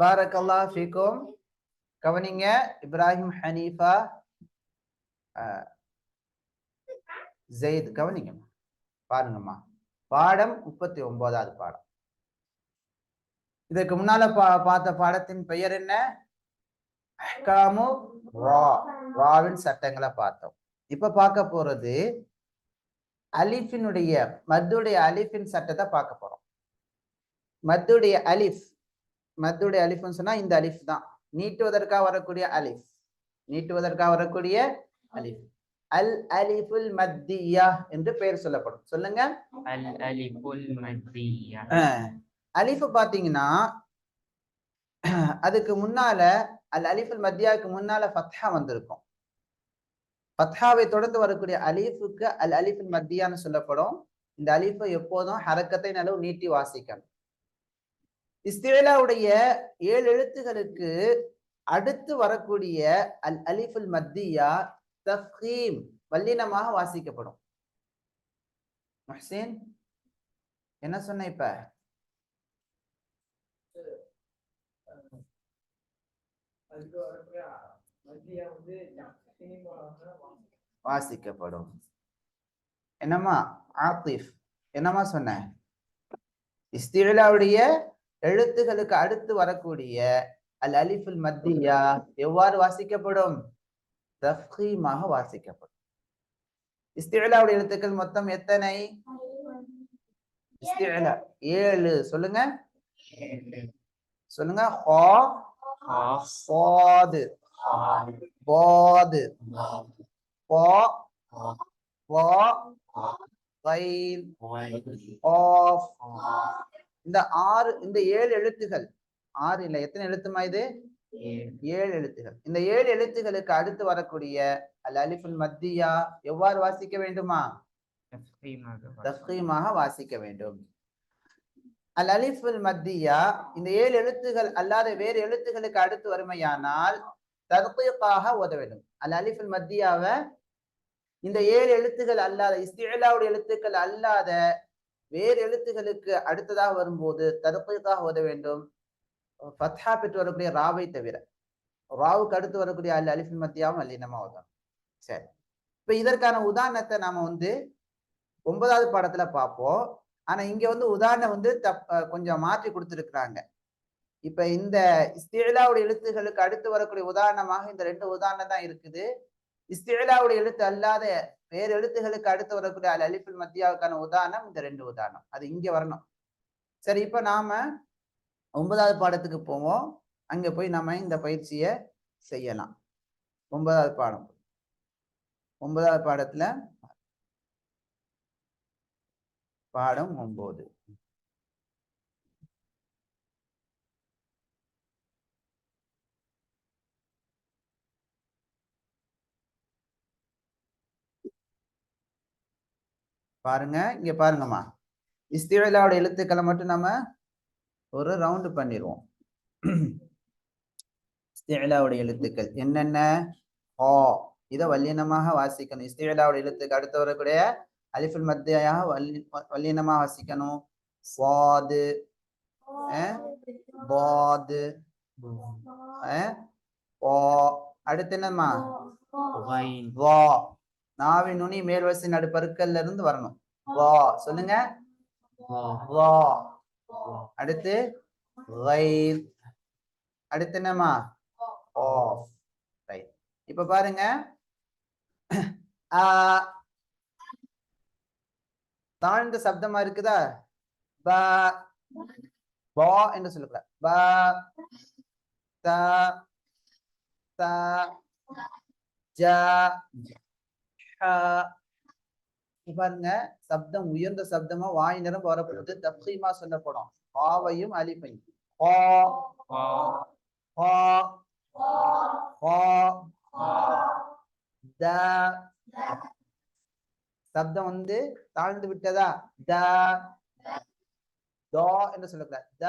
பாரக்கல்லா ஃபீக்கும். கவனிங்க Ibrahim Hanifa Zaid. கவனிங்கம்மா பாருங்கம்மா. பாடம் முப்பத்தி ஒன்பதாவது பாடம். இதற்கு முன்னால பா பார்த்த பாடத்தின் பெயர் என்ன? அஹ்காமு ரா. ராவின் சட்டங்களை பார்த்தோம். இப்ப பார்க்க போறது அலிஃபினுடைய மத்துடைய அலிஃபின் சட்டத்தை பார்க்க போறோம். மத்துடைய அலிஃப் மத்துடைய அலிஃப்னு சொன்னா இந்த அலிஃப் தான். நீட்டுவதற்காக வரக்கூடிய அலிஃப். நீட்டுவதற்காக வரக்கூடிய அலிஃப். அல் அலிஃபுல் மத்தியா என்று பெயர் சொல்லப்படும். சொல்லுங்க. அல் அலிஃப் பாத்தீங்கன்னா அதுக்கு முன்னால அல் அலிஃபுல் மத்தியாவுக்கு முன்னால ஃபத்ஹா வந்திருக்கும். ஃபத்ஹாவை தொடர்ந்து வரக்கூடிய அலீஃபுக்கு அல் அலிஃபுல் மத்தியான்னு சொல்லப்படும். இந்த அலீஃபை எப்போதும் ஹரக்கத்தை நலவு நீட்டி வாசிக்கணும். இஸ்திவேலாவுடைய ஏழு எழுத்துகளுக்கு அடுத்து வரக்கூடிய அல் அலிஃபுல் மத்தியா தஃஹீம் வல்லினமாக வாசிக்கப்படும். முஹ்சின் என்ன சொன்ன இப்ப? வாசிக்கப்படும். என்னம்மா? ஆத்திஃப். என்னம்மா சொன்ன? இஸ்திலாவுடைய எழுத்துகளுக்கு அடுத்து வரக்கூடிய அல் அலிஃபுல் மத்தியா எவ்வாறு வாசிக்கப்படும்? தஃபீமாக வாசிக்கப்படும். இஸ்திலாவுடைய எழுத்துக்கள் மொத்தம் எத்தனை? ஏழு. சொல்லுங்க. சொல்லுங்க. பாது. பாது. ஆஃப். இந்த ஆறு இந்த ஏழு எழுத்துகள். ஆறு இல்ல எத்தனை எழுத்துமா இது? ஏழு எழுத்துகள். இந்த ஏழு எழுத்துகளுக்கு அடுத்து வரக்கூடிய அல் அலிஃபுல் மத்தியா எவ்வாறு வாசிக்க வேண்டுமா? தஃஹீமாக வாசிக்க வேண்டும். அல் அலிஃபுல் மத்தியா இந்த ஏழு எழுத்துகள் அல்லாத வேறு எழுத்துகளுக்கு அடுத்து வறுமையானால் தர்கீக்காக ஓத வேண்டும். அல் அலிஃபுல் மத்தியாவை இந்த ஏழு எழுத்துகள் அல்லாத இஸ்திலாவுடைய எழுத்துக்கள் அல்லாத வேறு எழுத்துகளுக்கு அடுத்ததாக வரும்போது தர்கீக்காக ஓத வேண்டும். ஃபத்ஹா பெற்று வரக்கூடிய ராவை தவிர ராவுக்கு அடுத்து வரக்கூடிய அல் அலிஃபின் மத்தியாவும் அல்லினமா ஓதணும். சரி. இப்ப இதற்கான உதாரணத்தை நாம வந்து ஒன்பதாவது பாடத்துல பார்ப்போம். ஆனா இங்க வந்து உதாரணம் வந்து தப் அஹ் கொஞ்சம் மாற்றி கொடுத்திருக்கிறாங்க. இப்ப இந்த இஸ்திலாவுடைய எழுத்துகளுக்கு அடுத்து வரக்கூடிய உதாரணமாக இந்த ரெண்டு உதாரணம் தான் இருக்குது. இஸ்திலாவுடைய எழுத்து அல்லாத வேறு எழுத்துகளுக்கு அடுத்து வரக்கூடிய அல் அலிஃபுல் மத்தியாவுக்கான உதாரணம் இந்த ரெண்டு உதாரணம். அது இங்க வரணும். சரி இப்ப நாம ஒன்பதாவது பாடத்துக்கு போவோம். அங்க போய் நம்ம இந்த பயிற்சியை செய்யலாம். ஒன்பதாவது பாடம். ஒன்பதாவது பாடத்துல பாடம் ஒன்பது பாருங்க இங்க பாருங்கம்மா. இஸ்திலாவோட எழுத்துக்களை மட்டும் நம்ம ஒரு ரவுண்டு பண்ணிடுவோம் இஸ்திலாவோட எழுத்துக்கள் என்னென்ன? ஹா இதை வல்லினமாக வாசிக்கணும். இஸ்திலாவோட எழுத்துக்கு அடுத்து வரக்கூடிய அலிஃபுல் மத்தியாக வல்லி வல்லினமாக வாசிக்கணும். சுவாது பாது அடுத்து என்னம்மா? வா. நாவின் நுனி மேல் வரிசை நடுப்பருக்கல்ல இருந்து வரணும். வா சொல்லுங்க. வா. அடுத்து அடுத்து என்னம்மா? ஆஃப். ரைட். இப்ப பாருங்க. தாழ்ந்த சப்தமா இருக்குதா? ப. பா என்று சொல்லக்கூடாது ப. த. த. ஜ. பாருங்க சப்தம் உயர்ந்த சப்தமா வாய் நிறம் வரப்படுது தப்சீமா சொல்லப்படும். ஆ த. சப்தம் வந்து தாழ்ந்து விட்டதா? த. தோ என்று சொல்லக்கூடாது. த.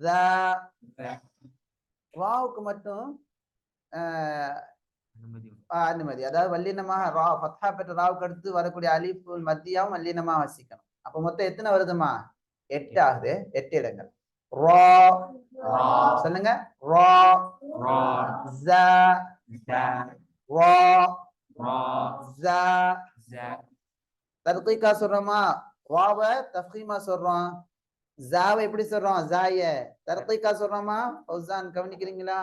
த. வாவுக்கு மட்டும் அனுமதி அதாவது வல்லினமாக ரா ஃபத்ஹா பெற்ற ராவுக்கு அடுத்து வரக்கூடிய அலிஃபுல் மத்தியாவும் வல்லினமா வாசிக்கணும். அப்ப மொத்தம் எத்தனை வருதுமா எட்டு ஆகுது. எட்டு இடங்கள். ரா ரா சொல்லுங்க. ரா ரா ஜ ரா ரா ஜ. ஜா. தர்கீகா சொல்றோமா? வாவ தஃகீமா சொல்றோம். ஜாவை எப்படி சொல்றோம்? ஜாய. தர்கீகா சொல்றோமா? ஃபௌசான் கவனிக்கிறீங்களா?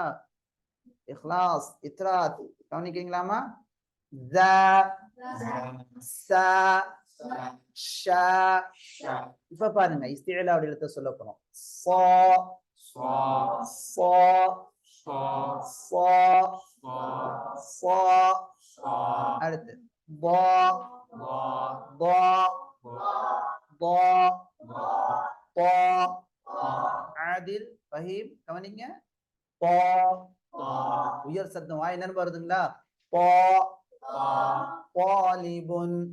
இஹ்லாஸ் இத்ராத் கவனிக்கிறீங்களாமா ஜ ச ஷ ஷா இப்ப பாருங்க இஸ்திலாவுடைய எழுத்த சொல்ல போறோம் சா ஸ்வா சா ஸ்வா சா ஸ்வா சா ஸ்வா அடுத்து பா வா பா வா பா வா பா வா ஆதில் ஃபஹீம் கவனிங்க பா வா உயர் சத்தம். வாய் என்னன்னு வருதுங்களா பா. பாலிபுன்.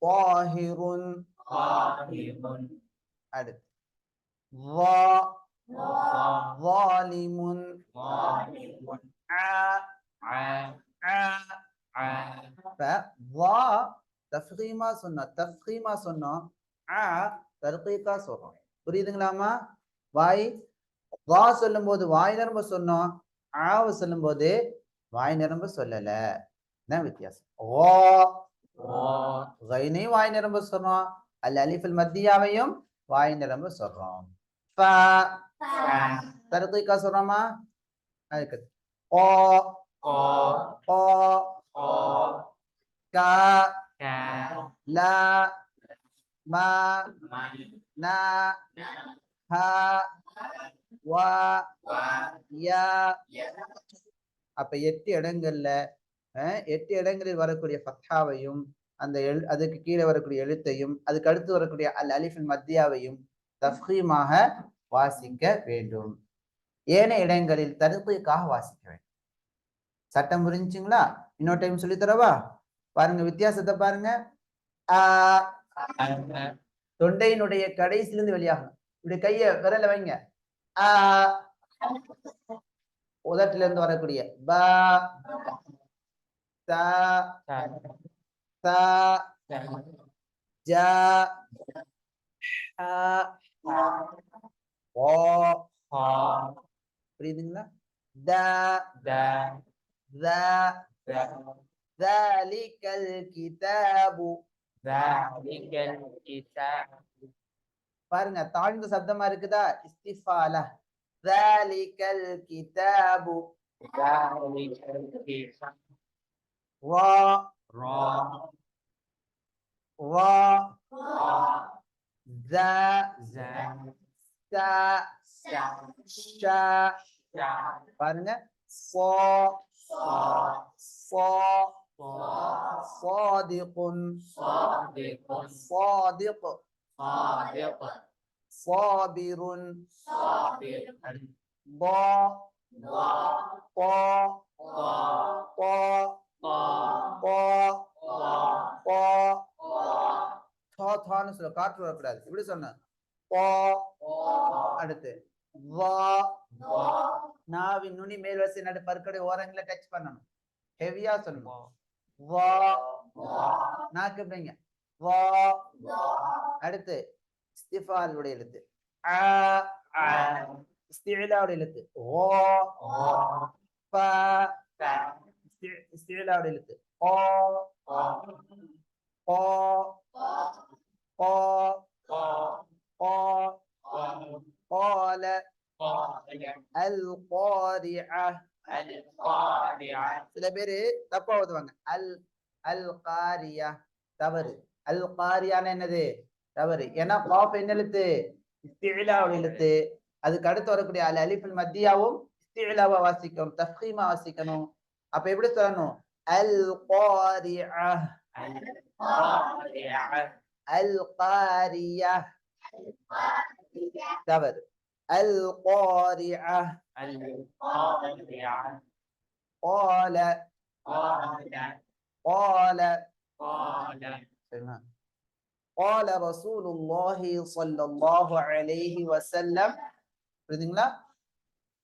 பாஹிருன். அடுத்து. வா. வாலிமுன். வா தஃகீமா சொன்னோம் தஃகீமா சொன்னோம். ஆ தர்கீகா சொல்றோம். புரியுதுங்களாமா வாய் வா சொல்லும்போது வாய் நிரம்ப சொன்னோம். ஆவை சொல்லும்போது வாய் நிரம்ப சொல்லல. என்ன வித்தியாசம். ஓ கைனையும் வாய் நிரம்ப சொல்றோம் அல் அலிஃபுல் மத்தியாவையும் வாய் நிரம்ப சொல்றோம். தர்கீகா சொல்றோமா? அதுக்கு ஓ. ஓ. கா. லா. மா. நா. ஹா. வா யா. அப்ப எட்டு இடங்கள்ல எட்டு இடங்களில் வரக்கூடிய ஃபத்ஹாவையும் அந்த எழு அதுக்கு கீழே வரக்கூடிய எழுத்தையும் அதுக்கு அடுத்து வரக்கூடிய அல் அலிஃபில் மத்தியாவையும் தஃகீமாக வாசிக்க வேண்டும். ஏனைய இடங்களில் தருக்குக்காக வாசிக்க வேண்டும். சட்டம் புரிஞ்சுங்களா இன்னொரு டைம் சொல்லி தரவா? பாருங்க வித்தியாசத்தை பாருங்க. தொண்டையினுடைய கடைசியிலிருந்து வெளியாகணும். இப்படி கைய விரல வைங்க. உதட்டில இருந்து வரக்கூடிய ப த தா த தா ஜ ஹ ஓ ஹா புரியுதுங்களா த தா த தா ذلك الكتاب ذلك الكتاب பாருங்க தாழ்ந்த சப்தமா இருக்குதா இஸ்திஃபால ذلك الكتاب ذلك الكتاب ரா را ரா را ذ ذا س سا ஷ شا பாருங்க صا صا صا صا صادق صادق صادق صادق صابر صابر ضا ضا طا ضا طا طا طا ضا طا ضا தா தான்னு சொல்ல காற்று வரக்கூடாது இப்படி சொன்ன பா அடுத்து வா ضا நாவின் நுனி மேல் வரிசை நடு பற்கடை ஓரங்களை டச் பண்ணணும் ஹெவியா சொல்லணும் வா ضا நாக்கு எப்படிங்க வா அடுத்து இஸ்திஃபாலுடைய எழுத்து ஆ ع இஸ்திலாவுடைய எழுத்து ஓ ضا ப فا இஸ்தி- இஸ்திலாவுடைய எழுத்து ஓ ضا ஓ ஓ ضا ஓ قال قارعة القارعة القارعة சில பேரு தப்பா ஓதுவாங்க அல் அல் காரியா தவறு அல் காரியான்னு என்னது தவறு ஏன்னா காஃப் என்ன எழுத்து இஸ்திலாவுடைய எழுத்து அதுக்கு அடுத்து வரக்கூடிய அல் அலிஃபுல் மத்தியாவும் இஸ்திலாவா வாசிக்கணும் தஃகீமா வாசிக்கணும் அப்ப எப்படி சொல்லணும் அல் காரியா القارعة அல் காரியா தவறு அல் காரியா القارعة قال قال قال قال சரிங்களா? قال رسول الله صلى الله عليه وسلم புரியுதுங்களா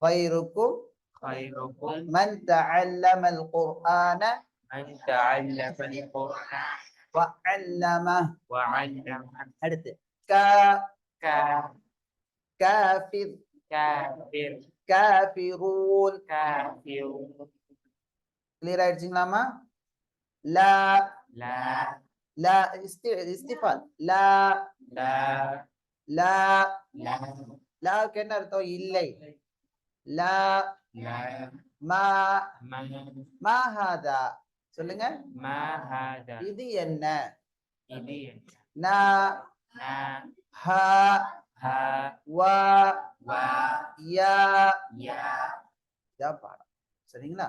خيركم خيركم من تعلم القرآن من تعلم القرآن وعلمه وعلمه அடுத்து கா Ka. காஃபிர் Kafir. காஃபிரூன் Kafir. கிளியர் ஆயிடுச்சுங்களாமா லா La. லா இஸ்தி இஸ்திஃபால் லா La. லா La. லாவுக்கு என்ன அர்த்தம் இல்லை. மா Ma. மா ஹாதா சொல்லுங்க Ma hada. இது என்ன Ini. நா Na. ஹா Ha. வா Wa. யா Ya. இதான் பாடம் சரிங்களா